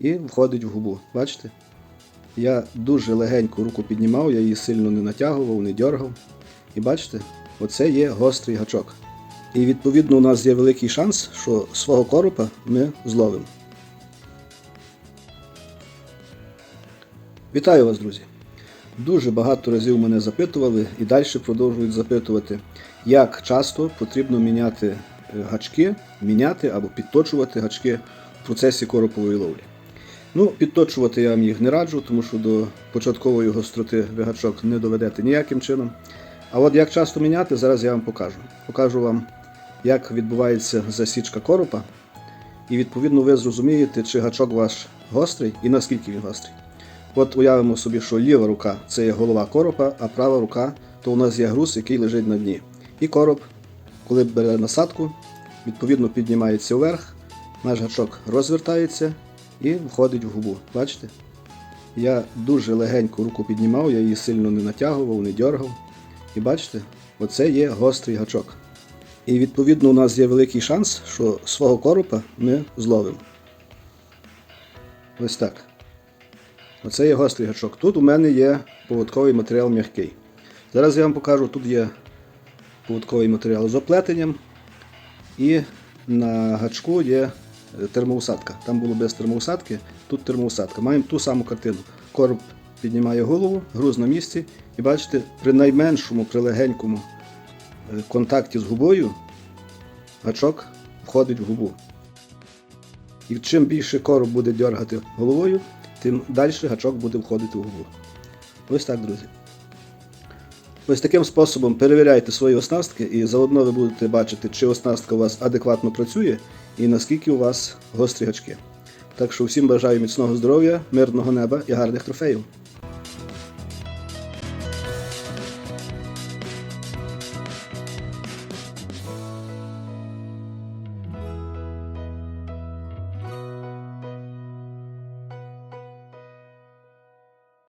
і входить в губу. Бачите? Я дуже легенько руку піднімав, я її сильно не натягував, не дергав. І бачите, оце є гострий гачок. І відповідно у нас є великий шанс, що свого коропа ми зловимо. Вітаю вас, друзі! Дуже багато разів мене запитували і далі продовжують запитувати, як часто потрібно міняти е, гачки, міняти або підточувати гачки в процесі коропової ловлі. Ну, підточувати я вам їх не раджу, тому що до початкової гостроти ви гачок не доведете ніяким чином. А от як часто міняти, зараз я вам покажу. Покажу вам, як відбувається засічка коропа, і відповідно ви зрозумієте, чи гачок ваш гострий і наскільки він гострий. От уявимо собі, що ліва рука це є голова коропа, а права рука то у нас є груз, який лежить на дні. І короб, коли бере насадку, відповідно піднімається вверх, наш гачок розвертається і входить в губу. Бачите? Я дуже легенько руку піднімав, я її сильно не натягував, не дергав. І бачите, оце є гострий гачок. І відповідно у нас є великий шанс, що свого коропа ми зловимо. Ось так. Оце є гострий гачок. Тут у мене є поводковий матеріал м'який. Зараз я вам покажу, тут є поводковий матеріал з оплетенням. І на гачку є термоусадка. Там було без термоусадки, тут термоусадка. Маємо ту саму картину. Короб піднімає голову, груз на місці. І бачите, при найменшому, при легенькому е, контакті з губою гачок входить в губу. І чим більше короб буде дергати головою, тим далі гачок буде входити в губу. Ось так, друзі. Ось таким способом перевіряйте свої оснастки і заодно ви будете бачити, чи оснастка у вас адекватно працює і наскільки у вас гострі гачки. Так що всім бажаю міцного здоров'я, мирного неба і гарних трофеїв.